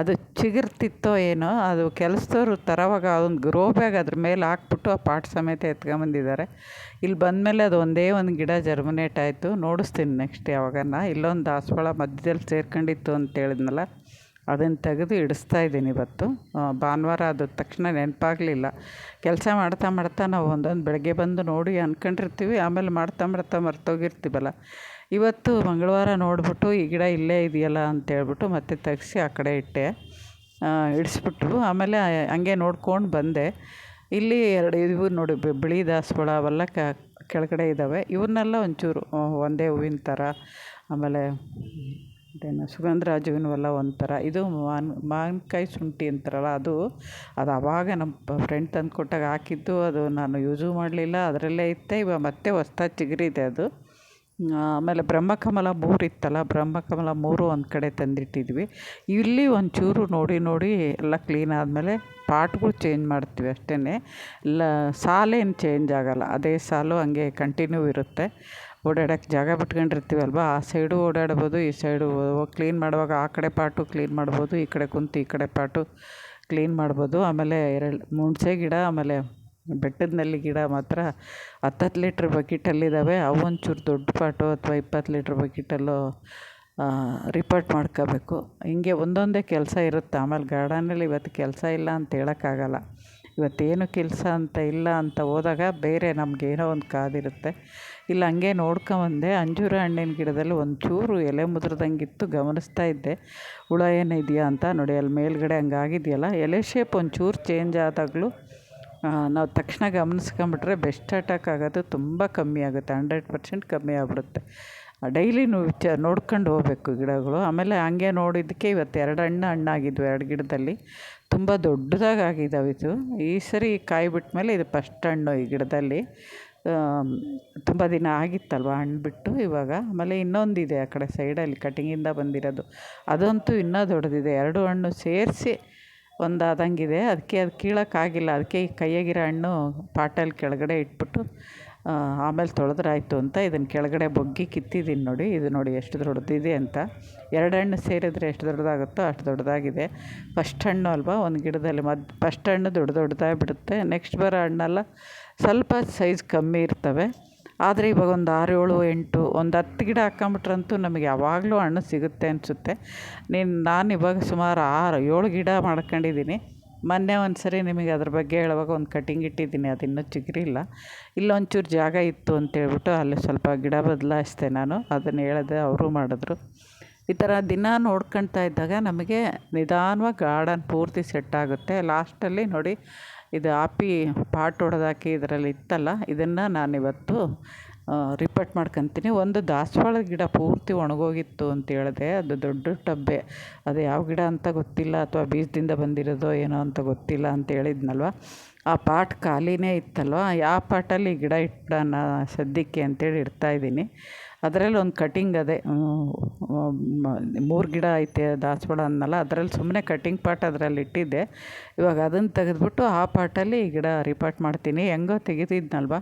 ಅದು ಚಿಗುರ್ತಿತ್ತೋ ಏನೋ, ಅದು ಕೆಲಸದವ್ರು ತರೋವಾಗ ಒಂದು ಗ್ರೋ ಬ್ಯಾಗ್ ಅದ್ರ ಮೇಲೆ ಹಾಕ್ಬಿಟ್ಟು ಆ ಪಾಟ್ ಸಮೇತ ಎತ್ಕೊಂಬಂದಿದ್ದಾರೆ. ಇಲ್ಲಿ ಬಂದಮೇಲೆ ಅದು ಒಂದೇ ಒಂದು ಗಿಡ ಜರ್ಮಿನೇಟ್ ಆಯಿತು. ನೋಡಿಸ್ತೀನಿ ನೆಕ್ಸ್ಟ್ ಯಾವಾಗನ. ಇಲ್ಲೊಂದು ದಾಸವಾಳ ಮಧ್ಯದಲ್ಲಿ ಸೇರ್ಕೊಂಡಿತ್ತು ಅಂತ ಹೇಳಿದ್ನಲ್ಲ. ಅದನ್ನು ತೆಗೆದು ಇಡಿಸ್ತಾ ಇದ್ದೀನಿ ಇವತ್ತು. ಭಾನುವಾರ ಆದ ತಕ್ಷಣ ನೆನಪಾಗಲಿಲ್ಲ. ಕೆಲಸ ಮಾಡ್ತಾ ಮಾಡ್ತಾ ನಾವು ಒಂದೊಂದು ಬೆಳಗ್ಗೆ ಬಂದು ನೋಡಿ ಅಂದ್ಕೊಂಡಿರ್ತೀವಿ ಆಮೇಲೆ ಮಾಡ್ತಾ ಮಾಡ್ತಾ ಮರ್ತೋಗಿರ್ತೀವಲ್ಲ. ಇವತ್ತು ಮಂಗಳವಾರ ನೋಡಿಬಿಟ್ಟು ಈ ಗಿಡ ಇಲ್ಲೇ ಇದೆಯಲ್ಲ ಅಂತೇಳ್ಬಿಟ್ಟು ಮತ್ತೆ ತೆಗೆಸಿ ಆ ಕಡೆ ಇಟ್ಟೆ. ಇಡಿಸ್ಬಿಟ್ಟು ಆಮೇಲೆ ಹಂಗೆ ನೋಡ್ಕೊಂಡು ಬಂದೆ. ಇಲ್ಲಿ ಎರಡು ಇವು ನೋಡಿ ಬಿಳಿ ದಾಸವಾಳ ಅವೆಲ್ಲ ಕೆಳಗಡೆ ಇದ್ದಾವೆ. ಇವನ್ನೆಲ್ಲ ಒಂಚೂರು ಒಂದೇ ಹೂವಿನ ಥರ. ಆಮೇಲೆ ಅದೇನು ಸುಗಂಧರಾಜುವಿನವೆಲ್ಲ ಒಂಥರ. ಇದು ಮಾವಿನ ಮಾವಿನ್ಕಾಯಿ ಶುಂಠಿ ಅಂತಾರಲ್ಲ, ಅದು ಅದು ಆವಾಗ ನಮ್ಮ ಫ್ರೆಂಡ್ ತಂದು ಕೊಟ್ಟಾಗ ಹಾಕಿದ್ದು. ಅದು ನಾನು ಯೂಸು ಮಾಡಲಿಲ್ಲ. ಅದರಲ್ಲೇ ಇತ್ತೆ. ಇವಾಗ ಮತ್ತೆ ಹೊಸ್ದಾಗಿ ಚಿಗುರಿದೆ ಅದು. ಆಮೇಲೆ ಬ್ರಹ್ಮಕಮಲ ಮೂರು ಇತ್ತಲ್ಲ, ಬ್ರಹ್ಮಕಮಲ ಮೂರು ಒಂದು ಕಡೆ ತಂದಿಟ್ಟಿದ್ವಿ. ಇಲ್ಲಿ ಒಂಚೂರು ನೋಡಿ ನೋಡಿ ಎಲ್ಲ ಕ್ಲೀನ್ ಆದಮೇಲೆ ಪಾಟ್ಗಳು ಚೇಂಜ್ ಮಾಡ್ತೀವಿ ಅಷ್ಟೇ ಲ, ಸಾಲೇನು ಚೇಂಜ್ ಆಗೋಲ್ಲ. ಅದೇ ಸಾಲು ಹಂಗೆ ಕಂಟಿನ್ಯೂ ಇರುತ್ತೆ. ಓಡಾಡೋಕ್ಕೆ ಜಾಗ ಬಿಟ್ಕೊಂಡಿರ್ತೀವಲ್ವ? ಆ ಸೈಡು ಓಡಾಡ್ಬೋದು, ಈ ಸೈಡು ಕ್ಲೀನ್ ಮಾಡುವಾಗ ಆ ಕಡೆ ಪಾಟು ಕ್ಲೀನ್ ಮಾಡ್ಬೋದು, ಈ ಕಡೆ ಕುಂತು ಈ ಕಡೆ ಪಾಟು ಕ್ಲೀನ್ ಮಾಡ್ಬೋದು. ಆಮೇಲೆ ಎರಡು ಹುಣ್ಸೆ ಗಿಡ, ಆಮೇಲೆ ಬೆಟ್ಟದ ನಲ್ಲಿ ಗಿಡ ಮಾತ್ರ ಹತ್ತತ್ತು ಲೀಟ್ರ್ ಬಕೆಟಲ್ಲಿದ್ದಾವೆ. ಅವು ಒಂಚೂರು ದೊಡ್ಡ ಪಾಟು ಅಥವಾ ಇಪ್ಪತ್ತು ಲೀಟ್ರ್ ಬಕೆಟಲ್ಲೋ ರಿಪೋರ್ಟ್ ಮಾಡ್ಕೋಬೇಕು. ಹಿಂಗೆ ಒಂದೊಂದೇ ಕೆಲಸ ಇರುತ್ತೆ. ಆಮೇಲೆ ಗಾರ್ಡನಲ್ಲಿ ಇವತ್ತು ಕೆಲಸ ಇಲ್ಲ ಅಂತ ಹೇಳೋಕ್ಕಾಗಲ್ಲ. ಇವತ್ತೇನು ಕೆಲಸ ಅಂತ ಇಲ್ಲ ಅಂತ ಹೋದಾಗ ಬೇರೆ ನಮ್ಗೆ ಏನೋ ಒಂದು ಕಾದಿರುತ್ತೆ. ಇಲ್ಲ, ಹಂಗೆ ನೋಡ್ಕೊಂಬಂದೆ ಅಂಜೂರ ಹಣ್ಣಿನ ಗಿಡದಲ್ಲಿ ಒಂಚೂರು ಎಲೆ ಮುದ್ರದಂಗಿತ್ತು, ಗಮನಿಸ್ತಾ ಇದ್ದೆ. ಹುಳ ಏನಿದೆಯಾ ಅಂತ ನೋಡಿ, ಅಲ್ಲಿ ಮೇಲ್ಗಡೆ ಹಂಗಾಗಿದೆಯಲ್ಲ ಎಲೆ ಶೇಪ್ ಒಂಚೂರು ಚೇಂಜ್ ಆದಾಗಲೂ ನಾವು ತಕ್ಷಣ ಗಮನಿಸ್ಕೊಂಬಿಟ್ರೆ ಬೆಸ್ಟ್ ಅಟ್ಯಾಕ್ ಆಗೋದು ತುಂಬ ಕಮ್ಮಿ ಆಗುತ್ತೆ, ಹಂಡ್ರೆಡ್ ಪರ್ಸೆಂಟ್ ಕಮ್ಮಿ ಆಗ್ಬಿಡುತ್ತೆ. ಡೈಲಿ ನೀವು ಚ ನೋಡ್ಕೊಂಡು ಹೋಗ್ಬೇಕು ಗಿಡಗಳು. ಆಮೇಲೆ ಹಂಗೆ ನೋಡಿದ್ದಕ್ಕೆ ಇವತ್ತು ಎರಡು ಹಣ್ಣು ಹಣ್ಣಾಗಿದ್ವು, ಎರಡು ಗಿಡದಲ್ಲಿ. ತುಂಬ ದೊಡ್ಡದಾಗಿ ಆಗಿದ್ದಾವೆ ಇದು ಈ ಸರಿ ಕಾಯಿ ಬಿಟ್ಟ ಮೇಲೆ ಇದು ಫಸ್ಟ್ ಹಣ್ಣು ಈ ಗಿಡದಲ್ಲಿ. ತುಂಬ ದಿನ ಆಗಿತ್ತಲ್ವ ಹಣ್ಣು ಬಿಟ್ಟು ಇವಾಗ. ಆಮೇಲೆ ಇನ್ನೊಂದಿದೆ ಆ ಕಡೆ ಸೈಡಲ್ಲಿ ಕಟಿಂಗಿಂದ ಬಂದಿರೋದು. ಅದಂತೂ ಇನ್ನೂ ದೊಡ್ಡದಿದೆ. ಎರಡು ಹಣ್ಣು ಸೇರಿಸಿ ಒಂದಾದಂಗಿದೆ. ಅದಕ್ಕೆ ಅದು ಕೀಳೋಕ್ಕಾಗಿಲ್ಲ. ಅದಕ್ಕೆ ಈ ಕೈಯಾಗಿರೋ ಹಣ್ಣು ಪಾಟಲ್ಲಿ ಕೆಳಗಡೆ ಇಟ್ಬಿಟ್ಟು ಆಮೇಲೆ ತೊಳೆದ್ರಾಯ್ತು ಅಂತ ಇದನ್ನು ಕೆಳಗಡೆ ಬೊಗ್ಗಿ ಕಿತ್ತಿದ್ದೀನಿ ನೋಡಿ, ಇದು ನೋಡಿ ಎಷ್ಟು ದೊಡ್ಡದಿದೆ ಅಂತ. ಎರಡು ಹಣ್ಣು ಸೇರಿದರೆ ಎಷ್ಟು ದೊಡ್ಡದಾಗುತ್ತೋ ಅಷ್ಟು ದೊಡ್ಡದಾಗಿದೆ. ಫಸ್ಟ್ ಹಣ್ಣು ಅಲ್ವಾ, ಒಂದು ಗಿಡದಲ್ಲಿ ಮದ್, ಫಸ್ಟ್ ಹಣ್ಣು ದೊಡ್ಡ ದೊಡ್ಡದಾಗಿ ಬಿಡುತ್ತೆ. ನೆಕ್ಸ್ಟ್ ಬರೋ ಹಣ್ಣೆಲ್ಲ ಸ್ವಲ್ಪ ಸೈಜ್ ಕಮ್ಮಿ ಇರ್ತವೆ. ಆದರೆ ಇವಾಗ ಒಂದು ಆರು, ಏಳು, ಎಂಟು, ಒಂದು ಹತ್ತು ಗಿಡ ಹಾಕ್ಕೊಂಬಿಟ್ರಂತೂ ನಮಗೆ ಯಾವಾಗಲೂ ಹಣ್ಣು ಸಿಗುತ್ತೆ ಅನಿಸುತ್ತೆ. ನೀನು, ನಾನು ಇವಾಗ ಸುಮಾರು ಆರು, ಏಳು ಗಿಡ ಮಾಡ್ಕೊಂಡಿದ್ದೀನಿ ಮೊನ್ನೆ ಒಂದು ಸರಿ ನಿಮಗೆ ಅದ್ರ ಬಗ್ಗೆ ಹೇಳುವಾಗ ಒಂದು ಕಟಿಂಗ್ ಇಟ್ಟಿದ್ದೀನಿ, ಅದು ಇನ್ನೂ ಚಿಗುರಿಲ್ಲ ಇಲ್ಲೊಂಚೂರು ಜಾಗ ಇತ್ತು ಅಂತೇಳ್ಬಿಟ್ಟು ಅಲ್ಲಿ ಸ್ವಲ್ಪ ಗಿಡ ಬದಲಾಯಿಸಿದೆ ನಾನು, ಅದನ್ನು ಹೇಳಿದೆ ಅವರು ಮಾಡಿದ್ರು. ಈ ಥರ ದಿನ ನೋಡ್ಕೊಳ್ತಾ ಇದ್ದಾಗ ನಮಗೆ ನಿಧಾನವಾಗಿ ಗಾರ್ಡನ್ ಪೂರ್ತಿ ಸೆಟ್ ಆಗುತ್ತೆ. ಲಾಸ್ಟಲ್ಲಿ ನೋಡಿ, ಇದು ಆಪಿ ಪಾಟ್ ಹೊಡೆದಾಕಿ ಇದರಲ್ಲಿ ಇತ್ತಲ್ಲ, ಇದನ್ನು ನಾನಿವತ್ತು ರಿಪೋರ್ಟ್ ಮಾಡ್ಕೊತೀನಿ. ಒಂದು ದಾಸವಾಳ ಗಿಡ ಪೂರ್ತಿ ಒಣಗೋಗಿತ್ತು ಅಂತ ಹೇಳಿದೆ. ಅದು ದೊಡ್ಡ ಟಬ್ಬೆ. ಅದು ಯಾವ ಗಿಡ ಅಂತ ಗೊತ್ತಿಲ್ಲ ಅಥವಾ ಬೀಜದಿಂದ ಬಂದಿರೋದೋ ಏನೋ ಅಂತ ಗೊತ್ತಿಲ್ಲ ಅಂತ ಹೇಳಿದ್ನಲ್ವ? ಆ ಪಾಟ್ ಖಾಲಿನೇ ಇತ್ತಲ್ವ? ಯಾವ ಪಾಟಲ್ಲಿ ಗಿಡ ಇಟ್ಬಿಡೋಣ ಸದ್ಯಕ್ಕೆ ಅಂತೇಳಿ ಇಡ್ತಾಯಿದ್ದೀನಿ ಅದರಲ್ಲಿ ಒಂದು ಕಟಿಂಗ್ ಅದೇ. ಮೂರು ಗಿಡ ಐತೆ ದಾಸವಾಳ ಅಂದನಲ್ಲ ಅದರಲ್ಲಿ ಸುಮ್ಮನೆ ಕಟಿಂಗ್ ಪಾಟ್ ಅದರಲ್ಲಿ ಇಟ್ಟಿದ್ದೆ. ಇವಾಗ ಅದನ್ನು ತೆಗೆದ್ಬಿಟ್ಟು ಆ ಪಾಟಲ್ಲಿ ಗಿಡ ರಿಪಾಟ್ ಮಾಡ್ತೀನಿ. ಹೆಂಗೋ ತೆಗೆದಿದ್ನಲ್ವ?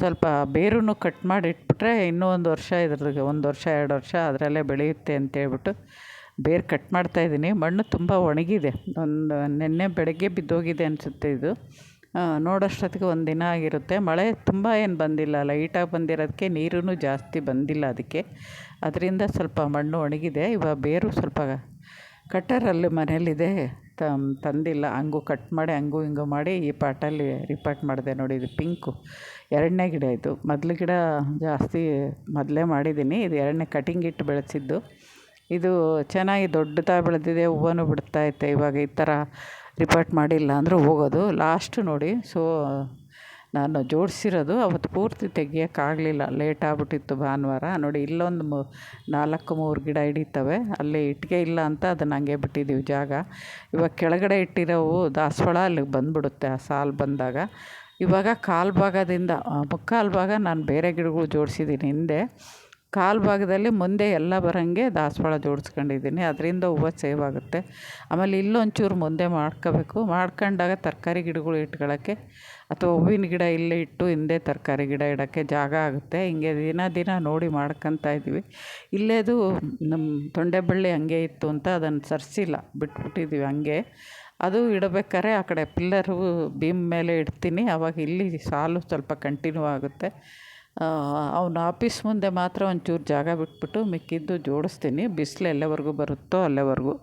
ಸ್ವಲ್ಪ ಬೇರೂ ಕಟ್ ಮಾಡಿ ಇಟ್ಬಿಟ್ರೆ ಇನ್ನೂ ಒಂದು ವರ್ಷ ಇದ್ರದ್ದು ಒಂದು ವರ್ಷ, ಎರಡು ವರ್ಷ ಅದರಲ್ಲೇ ಬೆಳೆಯುತ್ತೆ ಅಂತೇಳ್ಬಿಟ್ಟು ಬೇರು ಕಟ್ ಮಾಡ್ತಾಯಿದ್ದೀನಿ ಮಣ್ಣು ತುಂಬ ಒಣಗಿದೆ. ಒಂದು ನಿನ್ನೆ ಬೆಳಗ್ಗೆ ಬಿದ್ದೋಗಿದೆ ಅನಿಸುತ್ತೆ ಇದು. ನೋಡೋಷ್ಟೊತ್ತಿಗೆ ಒಂದು ದಿನ ಆಗಿರುತ್ತೆ. ಮಳೆ ತುಂಬ ಏನು ಬಂದಿಲ್ಲ. ಲೈಟಾಗಿ ಬಂದಿರೋದಕ್ಕೆ ನೀರೂ ಜಾಸ್ತಿ ಬಂದಿಲ್ಲ ಅದಕ್ಕೆ. ಅದರಿಂದ ಸ್ವಲ್ಪ ಮಣ್ಣು ಒಣಗಿದೆ. ಇವಾಗ ಬೇರು ಸ್ವಲ್ಪ ಕಟ್ಟರಲ್ಲಿ ಮನೇಲಿದೆ. ತಂದಿಲ್ಲ. ಹಂಗೂ ಕಟ್ ಮಾಡಿ, ಹಂಗೂ ಹಿಂಗೂ ಮಾಡಿ ಈ ಪಾಟಲ್ಲಿ ರಿಪಾಟ್ ಮಾಡಿದೆ ನೋಡಿ, ಇದು ಪಿಂಕು. ಎರಡನೇ ಗಿಡ ಇದು. ಮೊದಲು ಗಿಡ ಜಾಸ್ತಿ ಮೊದಲೇ ಮಾಡಿದ್ದೀನಿ. ಇದು ಎರಡನೇ ಕಟಿಂಗ್ ಇಟ್ಟು ಬೆಳೆಸಿದ್ದು. ಇದು ಚೆನ್ನಾಗಿ ದೊಡ್ಡದಾಗಿ ಬೆಳೆದಿದೆ. ಹೂವನು ಇತ್ತು. ಇವಾಗ ಈ ಥರ ರಿಪೋರ್ಟ್ ಮಾಡಿಲ್ಲ ಅಂದರೂ ಹೋಗೋದು. ಲಾಸ್ಟ್ ನೋಡಿ ಸೊ ನಾನು ಜೋಡಿಸಿರೋದು. ಅವತ್ತು ಪೂರ್ತಿ ತೆಗಿಯೋಕ್ಕಾಗಲಿಲ್ಲ. ಲೇಟ್ ಆಗ್ಬಿಟ್ಟಿತ್ತು ಭಾನುವಾರ. ನೋಡಿ, ಇಲ್ಲೊಂದು ಮು, ನಾಲ್ಕು ಮೂರು ಗಿಡ ಹಿಡಿತವೆ. ಅಲ್ಲಿ ಇಟ್ಟಿಗೆ ಇಲ್ಲ ಅಂತ ಅದನ್ನು ಹಂಗೆ ಬಿಟ್ಟಿದ್ದೀವಿ ಜಾಗ. ಇವಾಗ ಕೆಳಗಡೆ ಇಟ್ಟಿರೋವು ದಾಸವಾಳ ಅಲ್ಲಿಗೆ ಬಂದುಬಿಡುತ್ತೆ. ಆ ಸಾಲು ಬಂದಾಗ. ಇವಾಗ ಕಾಲ್ಭಾಗದಿಂದ ಮುಕ್ಕಾಲು ಭಾಗ ನಾನು ಬೇರೆ ಗಿಡಗಳು ಜೋಡಿಸಿದ್ದೀನಿ ಹಿಂದೆ ಕಾಲು ಭಾಗದಲ್ಲಿ ಮುಂದೆ ಎಲ್ಲ ಬರೋಂಗೆ ದಾಸವಾಳ ಜೋಡಿಸ್ಕೊಂಡಿದ್ದೀನಿ ಅದರಿಂದ ಹೂವು ಸೇವ್ ಆಗುತ್ತೆ. ಆಮೇಲೆ ಇಲ್ಲೊಂಚೂರು ಮುಂದೆ ಮಾಡ್ಕೋಬೇಕು. ಮಾಡ್ಕೊಂಡಾಗ ತರಕಾರಿ ಗಿಡಗಳು ಇಟ್ಕೊಳ್ಳೋಕ್ಕೆ ಅಥವಾ ಹೂವಿನ ಗಿಡ ಇಲ್ಲೇ ಇಟ್ಟು ಹಿಂದೆ ತರಕಾರಿ ಗಿಡ ಇಡೋಕ್ಕೆ ಜಾಗ ಆಗುತ್ತೆ. ಹಿಂಗೆ ದಿನ ದಿನ ನೋಡಿ ಮಾಡ್ಕೊತಾ ಇದ್ದೀವಿ. ಇಲ್ಲೇದು ನಮ್ಮ ತೊಂಡೆಬಳ್ಳಿ ಹಂಗೆ ಇತ್ತು ಅಂತ ಅದನ್ನು ಸರಿಸಿಲ್ಲ. ಬಿಟ್ಬಿಟ್ಟಿದ್ದೀವಿ ಹಂಗೆ. ಅದು ಇಡಬೇಕಾದ್ರೆ ಆ ಕಡೆ ಪಿಲ್ಲರು ಬೀಮ್ ಮೇಲೆ ಇಡ್ತೀನಿ. ಆವಾಗ ಇಲ್ಲಿ ಸಾಲು ಸ್ವಲ್ಪ ಕಂಟಿನ್ಯೂ ಆಗುತ್ತೆ. ಅವ್ನ ಆಫೀಸ್ ಮುಂದೆ ಮಾತ್ರ ಒಂಚೂರು ಜಾಗ ಬಿಟ್ಬಿಟ್ಟು ಮಿಕ್ಕಿದ್ದು ಜೋಡಿಸ್ತೀನಿ. ಬಿಸಿಲು ಎಲ್ಲವರೆಗೂ ಬರುತ್ತೋ ಅಲ್ಲೆವರೆಗೂ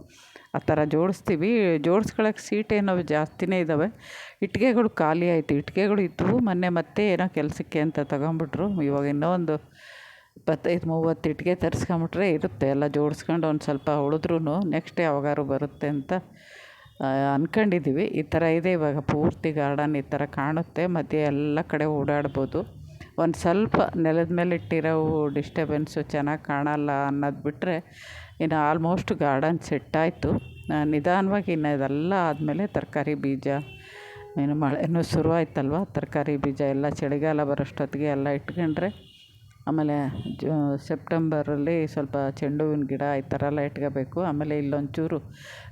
ಆ ಥರ ಜೋಡಿಸ್ತೀವಿ. ಜೋಡಿಸ್ಕೊಳ್ಳೋಕೆ ಸೀಟ್ ಏನೋ ಜಾಸ್ತಿನೇ ಇದ್ದಾವೆ. ಇಟ್ಟಿಗೆಗಳು ಖಾಲಿ ಆಯಿತು. ಇಟ್ಟಿಗೆಗಳು ಇದ್ದವು ಮೊನ್ನೆ ಮತ್ತೆ ಏನೋ ಕೆಲಸಕ್ಕೆ ಅಂತ ತಗೊಂಬಿಟ್ರು. ಇವಾಗ ಇನ್ನೂ ಒಂದು ಇಪ್ಪತ್ತೈದು, ಮೂವತ್ತು ಇಟ್ಟಿಗೆ ತರಿಸ್ಕೊಂಬಿಟ್ರೆ ಇರುತ್ತೆ. ಎಲ್ಲ ಜೋಡಿಸ್ಕೊಂಡು ಒಂದು ಸ್ವಲ್ಪ ಉಳಿದ್ರೂ ನೆಕ್ಸ್ಟ್ ಯಾವಾಗಾದ್ರು ಬರುತ್ತೆ ಅಂತ ಅಂದ್ಕೊಂಡಿದ್ದೀವಿ ಈ ಥರ ಇದೆ, ಇವಾಗ ಪೂರ್ತಿ ಗಾರ್ಡನ್ ಈ ಥರ ಕಾಣುತ್ತೆ. ಮತ್ತು ಎಲ್ಲ ಕಡೆ ಓಡಾಡ್ಬೋದು. ಒಂದು ಸ್ವಲ್ಪ ನೆಲದ ಮೇಲೆ ಇಟ್ಟಿರೋ ಡಿಸ್ಟರ್ಬೆನ್ಸು ಚೆನ್ನಾಗಿ ಕಾಣಲ್ಲ ಅನ್ನೋದು ಬಿಟ್ಟರೆ ಇನ್ನು ಆಲ್ಮೋಸ್ಟ್ ಗಾರ್ಡನ್ ಸೆಟ್ಟಾಯಿತು ನಿಧಾನವಾಗಿ ಇನ್ನು ಇದೆಲ್ಲ ಆದಮೇಲೆ ತರಕಾರಿ ಬೀಜ ಇನ್ನು ಮಳೆನೂ ಶುರುವಾಯ್ತಲ್ವ ತರಕಾರಿ ಬೀಜ ಎಲ್ಲ ಚಳಿಗಾಲ ಬರೋಷ್ಟೊತ್ತಿಗೆ ಎಲ್ಲ ಇಟ್ಕೊಂಡ್ರೆ ಆಮೇಲೆ ಜ, ಸೆಪ್ಟೆಂಬರಲ್ಲಿ ಸ್ವಲ್ಪ ಚೆಂಡು ಹೂವಿನ ಗಿಡ ಈ ಥರ ಎಲ್ಲ ಇಟ್ಕೋಬೇಕು ಆಮೇಲೆ ಇಲ್ಲೊಂಚೂರು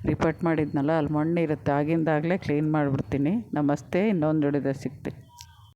ರಿಪೋರ್ಟ್ ಮಾಡಿದ್ನಲ್ಲ, ಅಲ್ಲಿ ಮಣ್ಣಿರುತ್ತೆ. ಆಗಿಂದಾಗಲೇ ಕ್ಲೀನ್ ಮಾಡಿಬಿಡ್ತೀನಿ. ನಮಸ್ತೆ, ಇನ್ನೊಂದು ಉಳಿದ ಸಿಗ್ತೀನಿ.